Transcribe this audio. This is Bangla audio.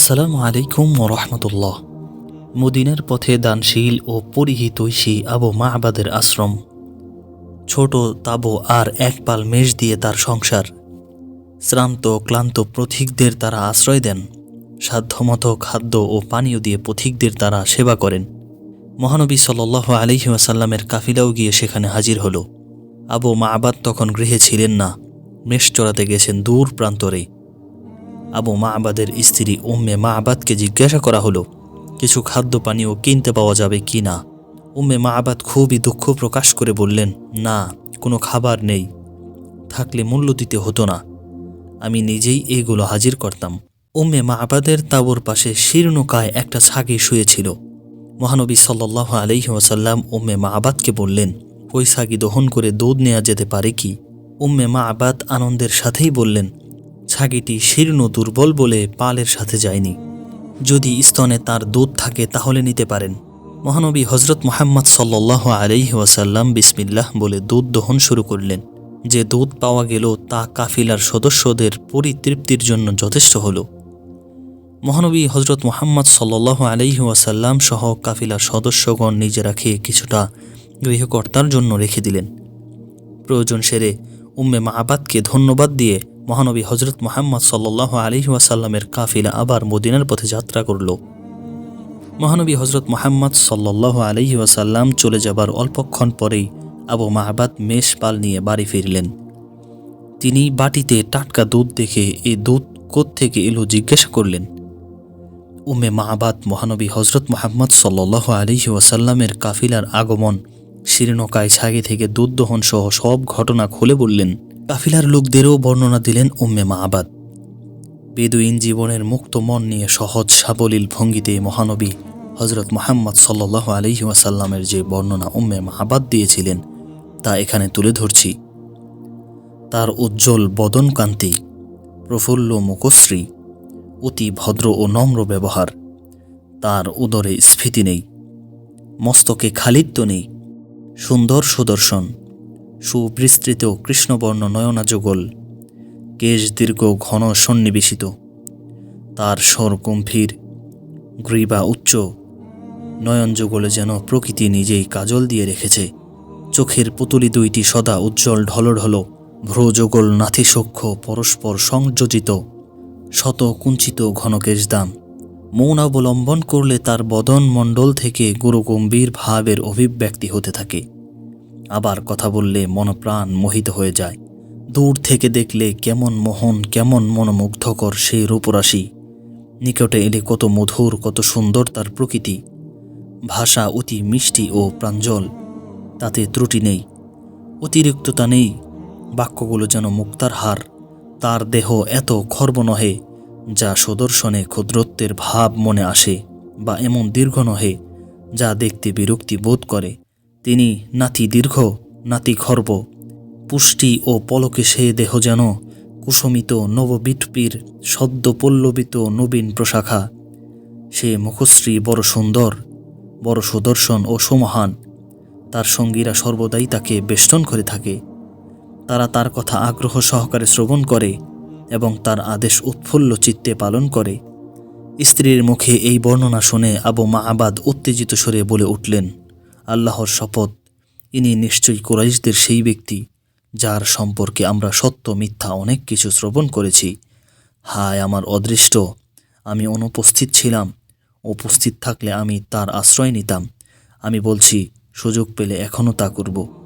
আসসালামু আলাইকুম রহমতুল্লাহ। মদিনার পথে দানশীল ও পরিহিতৈষী আবু মাহবাদের আশ্রম। ছোট তাবো আর এক পাল মেষ দিয়ে তার সংসার। শ্রান্ত ক্লান্ত পথিকদের তারা আশ্রয় দেন। সাধ্যমতো খাদ্য ও পানীয় দিয়ে পথিকদের তারা সেবা করেন। মহানবী সাল আলহি ওয়াসাল্লামের কাফিলাও গিয়ে সেখানে হাজির হলো। আবু মাহবাদ তখন গৃহে ছিলেন না। মেষ চড়াতে গেছেন দূর প্রান্তরে। আবু মাহবাদের স্ত্রী উম্মে মাহবাদকে জিজ্ঞাসা করা হলো, কিছু খাদ্য পানীয় কিনতে পাওয়া যাবে কি না? উম্মে মাহবাদ খুবই দুঃখ প্রকাশ করে বললেন, না, কোনো খাবার নেই। থাকলে মূল্য দিতে হতো না। আমি নিজেই এইগুলো হাজির করতাম। উম্মে মাহবাদের তাবুর পাশে শীর্ণকায় একটা ছাগি শুয়েছিল। মহানবী সাল্লাহ আলহি ওয়াসাল্লাম উম্মে মাহবাদকে বললেন, ওই ছাগি দহন করে দুধ নেওয়া যেতে পারে কি? উম্মে মাহবাদ আনন্দের সাথেই বললেন ছাগিটি শীর্ণ দুর্বল বলে পালের সাথে যায়নি। যদি স্তনে তার দুধ থাকে, তাহলে নিতে পারেন। মহানবী হজরত মোহাম্মদ সাল্লাহ আলাইহি ওয়াসাল্লাম বিসমিল্লাহ বলে দুধ দহন শুরু করলেন। যে দুধ পাওয়া গেল, তা কাফিলার সদস্যদের পরিতৃপ্তির জন্য যথেষ্ট হল। মহানবী হজরত মোহাম্মদ সাল্লাহ আলাইহি ওয়াসাল্লাম সহ কাফিলার সদস্যগণ নিজেরা খেয়ে কিছুটা গৃহকর্তার জন্য রেখে দিলেন। প্রয়োজন সেরে উম্মে মাহাবাদকে ধন্যবাদ দিয়ে মহানবী হজরত মোহাম্মদ সাল্লাহ আলী ওয়াসাল্লামের কাফিলা আবার মদিনার পথে যাত্রা করল। মহানবী হজরত মোহাম্মদ সাল্লাহ আলহি ওয়াসাল্লাম চলে যাবার অল্পক্ষণ পরেই আবু মাহবাদ মেষ পাল নিয়ে বাড়ি ফিরলেন। তিনি বাটিতে টাটকা দুধ দেখে এই দুধ থেকে এলো জিজ্ঞাসা করলেন, উম্মে মাহবাদ মহানবী হজরত মোহাম্মদ সাল্লাহ আলহি ওয়াসাল্লামের কাফিলার আগমন, শীর্ণকায় ছাগে থেকে দুধ দহন সহ সব ঘটনা খুলে বললেন। কাফিলার লোকদেরও বর্ণনা দিলেন উম্মে মাহাবাদ বেদুইন জীবনের মুক্ত মন নিয়ে সহজ সাবলীল ভঙ্গিতে মহানবী হজরত মোহাম্মদ সাল্লাহ আলহি ওয়াসাল্লামের যে বর্ণনা উম্মে মাহাবাদ দিয়েছিলেন, তা এখানে তুলে ধরছি। তার উজ্জ্বল বদনকান্তি, প্রফুল্ল মুখশ্রী, অতি ভদ্র ও নম্র ব্যবহার, তার উদরে স্ফীতি নেই, মস্তকে খালিত্ব নেই, সুন্দর সুদর্শন সুবিস্তৃত কৃষ্ণবর্ণ নয়না যুগল কেশ দীর্ঘ ঘন সন্নিবেশিত। তার স্বর গম্ভীর, গ্রীবা উচ্চ। নয়ন যুগলে যেন প্রকৃতি নিজেই কাজল দিয়ে রেখেছে। চোখের পুতুলি দুইটি সদা উজ্জ্বল ঢলঢল, ভ্রযুগল নাথিসক্ষ পরস্পর সংযোজিত। শত কুঞ্চিত ঘনকেশ দাম। মৌন অবলম্বন করলে তার বদন মণ্ডল থেকে গুরুগম্ভীর ভাবের অভিব্যক্তি হতে থাকে। আবার কথা বললে মনপ্রাণ মোহিত হয়ে যায়। দূর থেকে দেখলে কেমন মোহন, কেমন মনোমুগ্ধকর সেই রূপরাশি। নিকটে এলে কত মধুর, কত সুন্দর তার প্রকৃতি। ভাষা অতি মিষ্টি ও প্রাঞ্জল, তাতে ত্রুটি নেই। অতিরিক্ততা নেই, বাক্যগুলো যেন মুক্তার হার। তার দেহ এত খর্ব নহে, যা সুদর্শনে ক্ষুদ্রত্বের ভাব মনে আসে, বা এমন দীর্ঘ নহে, যা দেখতে বিরক্তি বোধ করে। তিনি নাতি দীর্ঘ, নাতি খর্ব। পুষ্টি ও পলকে সে দেহ যেন কুসমিত নববিটপির সদ্য পল্লবিত নবীন প্রশাখা। সে মুখশ্রী বড় সুন্দর, বড় সুদর্শন ও সুমহান। তার সঙ্গীরা সর্বদাই তাকে বেষ্টন করে থাকে। তারা তার কথা আগ্রহ সহকারে শ্রবণ করে এবং তার আদেশ উৎফুল্ল চিত্তে পালন করে। স্ত্রীর মুখে এই বর্ণনা শুনে আবু মাহাবাদ উত্তেজিত স্বরে বলে উঠলেন আল্লাহর শপথ। ইনি নিশ্চয়ই কুরাইশদের সেই ব্যক্তি, যার সম্পর্কে আমরা সত্য, মিথ্যা অনেক কিছু শ্রবণ করেছি। হায় আমার অদৃষ্ট, আমি অনুপস্থিত ছিলাম, উপস্থিত থাকলে আমি তার আশ্রয় নিতাম। আমি বলছি, সুযোগ পেলে এখনও তা করব।